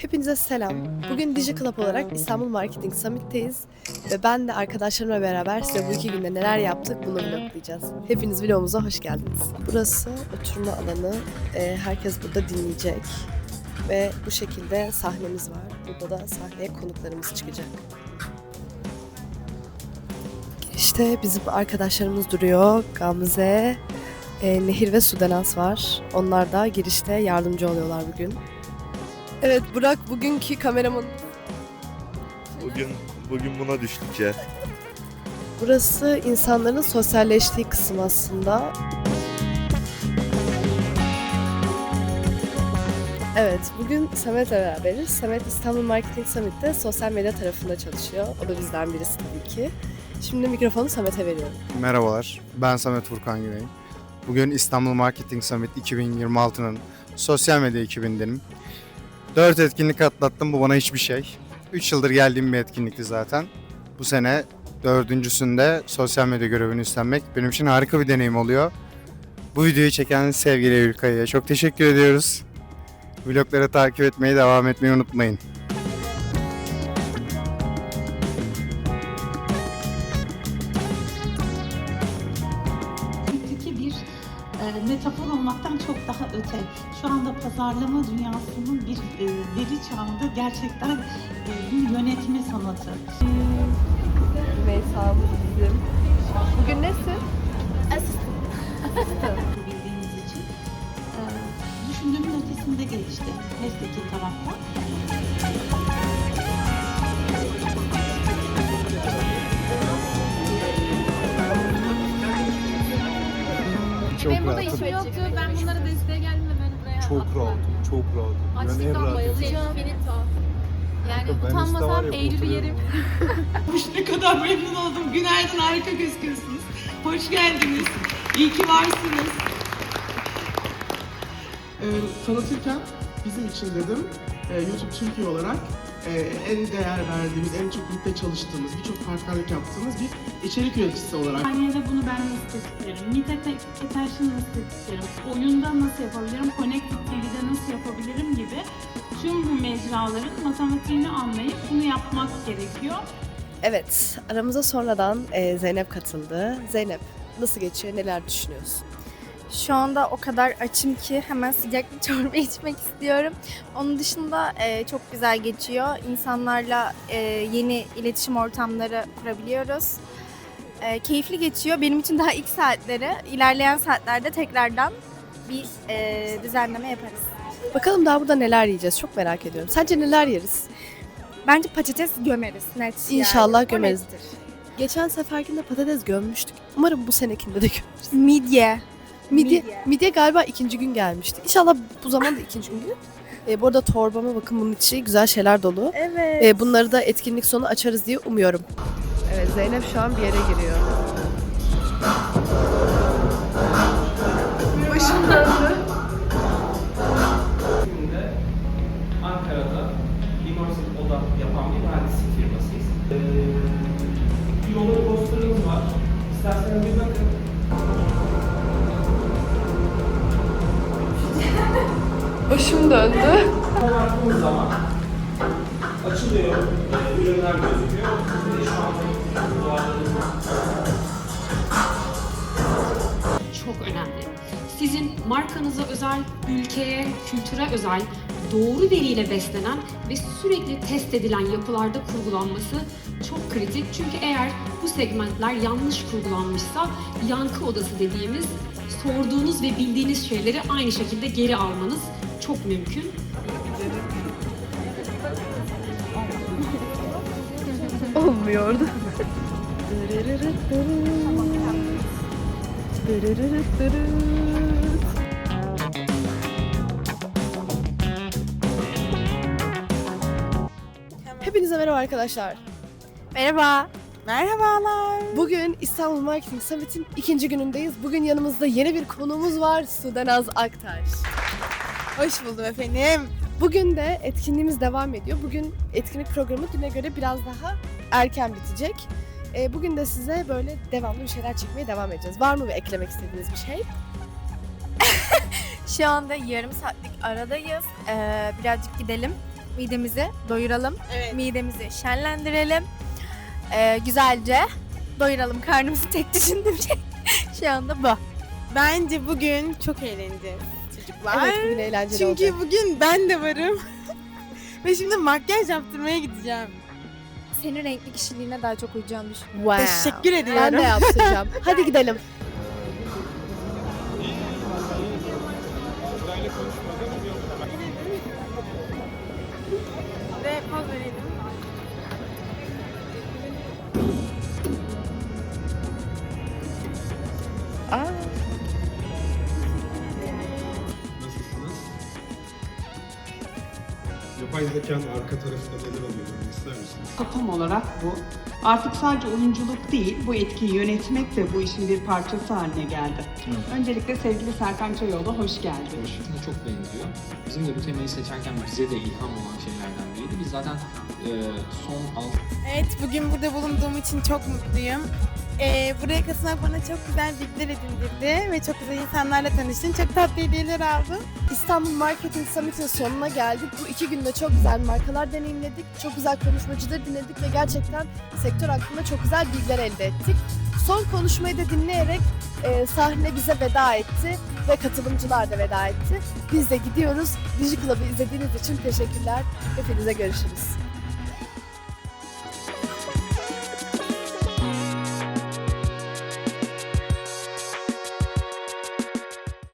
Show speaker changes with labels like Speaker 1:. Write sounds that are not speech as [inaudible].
Speaker 1: Hepinize selam. Bugün DigiClub olarak İstanbul Marketing Summit'teyiz ve ben de arkadaşlarımla beraber size bu iki günde neler yaptık bunu vloglayacağız. Hepiniz vlogumuza hoş geldiniz. Burası oturma alanı. Ee, herkes burada dinleyecek ve bu şekilde sahnemiz var. Burada da sahneye konuklarımız çıkacak. İşte bizim arkadaşlarımız duruyor. Gamze, e, Nehir ve Sudenaz var. Onlar da girişte yardımcı oluyorlar bugün. Evet Burak bugünkü kameraman.
Speaker 2: Bugün bugün buna düştük ya.
Speaker 1: Burası insanların sosyalleştiği kısım aslında. Evet, bugün Samet'le beraberiz. Samet İstanbul Marketing Summit'te sosyal medya tarafında çalışıyor. O da bizden birisi tabii ki. Şimdi mikrofonu Samet'e veriyorum.
Speaker 3: Merhabalar, ben Samet Furkan Güney. Bugün İstanbul Marketing Summit 2026'nın sosyal medya ekibindenim. 4 etkinlik atlattım, bu bana hiçbir şey. 3 yıldır geldiğim bir etkinlikti zaten. Bu sene dördüncüsünde sosyal medya görevini üstlenmek benim için harika bir deneyim oluyor. Bu videoyu çeken sevgili Eylül çok teşekkür ediyoruz. Vlogları takip etmeyi devam etmeyi unutmayın.
Speaker 4: E, metafor olmaktan çok daha öte. Şu anda pazarlama dünyasının bir e, veri çağında gerçekten e, bir yönetme sanatı.
Speaker 1: Rümeysa'mız bizim. Bugün nesin? [laughs]
Speaker 4: bildiğiniz için e, düşündüğümün ötesinde gelişti mesleki tarafta.
Speaker 3: Çok
Speaker 5: Benim burada
Speaker 3: rahatım.
Speaker 5: işim yoktu. Ben buraya
Speaker 3: Çok rahatım, çok rahatım.
Speaker 5: Açlıktan bayılacağım. Finito. Yani
Speaker 3: Ben işte var
Speaker 5: utanmasam
Speaker 3: ya,
Speaker 5: Eylül'ü
Speaker 3: oturuyorum.
Speaker 5: yerim. [laughs]
Speaker 4: ne kadar memnun oldum. Günaydın, harika gözüküyorsunuz. Hoş geldiniz. İyi ki varsınız.
Speaker 6: Ee, tanıtırken bizim için dedim e, YouTube Türkiye olarak e, en değer verdiğimiz, en çok birlikte çalıştığımız, birçok partnerlik yaptığımız bir içerik üreticisi olarak
Speaker 7: Saniyede bunu ben nasıl isterim? Media attention nasıl isterim? Oyunda nasıl yapabilirim? Connected TV'de nasıl yapabilirim gibi tüm bu mecraların matematiğini anlayıp bunu yapmak gerekiyor.
Speaker 1: Evet, aramıza sonradan e, Zeynep katıldı. Zeynep, nasıl geçiyor, neler düşünüyorsun?
Speaker 8: Şu anda o kadar açım ki hemen sıcak bir [laughs] çorba içmek istiyorum. Onun dışında e, çok güzel geçiyor. İnsanlarla e, yeni iletişim ortamları kurabiliyoruz. E, keyifli geçiyor. Benim için daha ilk saatleri. İlerleyen saatlerde tekrardan bir e, düzenleme yaparız.
Speaker 1: Bakalım daha burada neler yiyeceğiz, çok merak ediyorum. Sence neler yeriz?
Speaker 8: Bence patates gömeriz net. yani.
Speaker 1: İnşallah
Speaker 8: O
Speaker 1: gömeriz.
Speaker 8: nettir.
Speaker 1: Geçen seferkinde patates gömmüştük. Umarım bu senekinde de gömeriz.
Speaker 8: Midye.
Speaker 1: Midye,
Speaker 8: Midye.
Speaker 1: midye galiba ikinci gün gelmişti. İnşallah bu zaman da ikinci gün. E, bu arada torbama bakın bunun içi güzel şeyler dolu.
Speaker 8: Evet.
Speaker 1: E, bunları da etkinlik sonu açarız diye umuyorum. Evet Zeynep şu an bir yere giriyor. Başım döndü.
Speaker 9: Ankara'da immersive oda yapan bir mühendislik firmasıyız. Ee,
Speaker 1: Başım döndü.
Speaker 9: Baktığınız zaman açılıyor, ürünler gözüküyor.
Speaker 10: Çok önemli. Sizin markanıza özel, ülkeye, kültüre özel, doğru veriyle beslenen ve sürekli test edilen yapılarda kurgulanması çok kritik. Çünkü eğer bu segmentler yanlış kurgulanmışsa yankı odası dediğimiz sorduğunuz ve bildiğiniz şeyleri aynı şekilde geri almanız çok mümkün.
Speaker 1: Olmuyordu. Hepinize merhaba arkadaşlar.
Speaker 8: Merhaba. Merhabalar.
Speaker 1: Bugün İstanbul Marketing Summit'in ikinci günündeyiz. Bugün yanımızda yeni bir konuğumuz var. Sudenaz Aktaş.
Speaker 8: Hoş buldum efendim.
Speaker 1: Bugün de etkinliğimiz devam ediyor. Bugün etkinlik programı düne göre biraz daha erken bitecek. Ee, bugün de size böyle devamlı bir şeyler çekmeye devam edeceğiz. Var mı bir eklemek istediğiniz bir şey? [laughs]
Speaker 8: Şu anda yarım saatlik aradayız. Ee, birazcık gidelim. midemizi doyuralım. Midemizi şenlendirelim. Ee, güzelce doyuralım karnımızı tek düşündüğüm şey [laughs] şu anda bu.
Speaker 11: Bence bugün çok eğleneceğiz çocuklar.
Speaker 1: Evet bugün eğlenceli
Speaker 11: Çünkü
Speaker 1: olacak.
Speaker 11: bugün ben de varım. [laughs] Ve şimdi makyaj yaptırmaya gideceğim.
Speaker 8: Senin renkli kişiliğine daha çok uyacağını düşünüyorum.
Speaker 1: Wow.
Speaker 11: Teşekkür ediyorum.
Speaker 1: Ben de yaptıracağım. [laughs] Hadi gidelim.
Speaker 11: Ve
Speaker 12: Yapay zekanın arka tarafında neler oluyor ister misiniz?
Speaker 13: Tam olarak bu. Artık sadece oyunculuk değil, bu etkiyi yönetmek de bu işin bir parçası haline geldi. Öncelikle sevgili Serkan Çayoğlu hoş geldin.
Speaker 9: Şuna çok benziyor. Bizim de bu temayı seçerken bize de ilham olan şeylerden biriydi. Biz zaten e, son 6
Speaker 11: Evet bugün burada bulunduğum için çok mutluyum. Ee, buraya katılmak bana çok güzel bilgiler edindirdi ve çok güzel insanlarla tanıştım. Çok tatlı hediyeler aldım.
Speaker 1: İstanbul Marketing Summit'in sonuna geldik. Bu iki günde çok güzel markalar deneyimledik. Çok güzel konuşmacıları dinledik ve gerçekten sektör hakkında çok güzel bilgiler elde ettik. Son konuşmayı da dinleyerek e, sahne bize veda etti ve katılımcılar da veda etti. Biz de gidiyoruz. Digi Club'ı izlediğiniz için teşekkürler. Hepinize görüşürüz.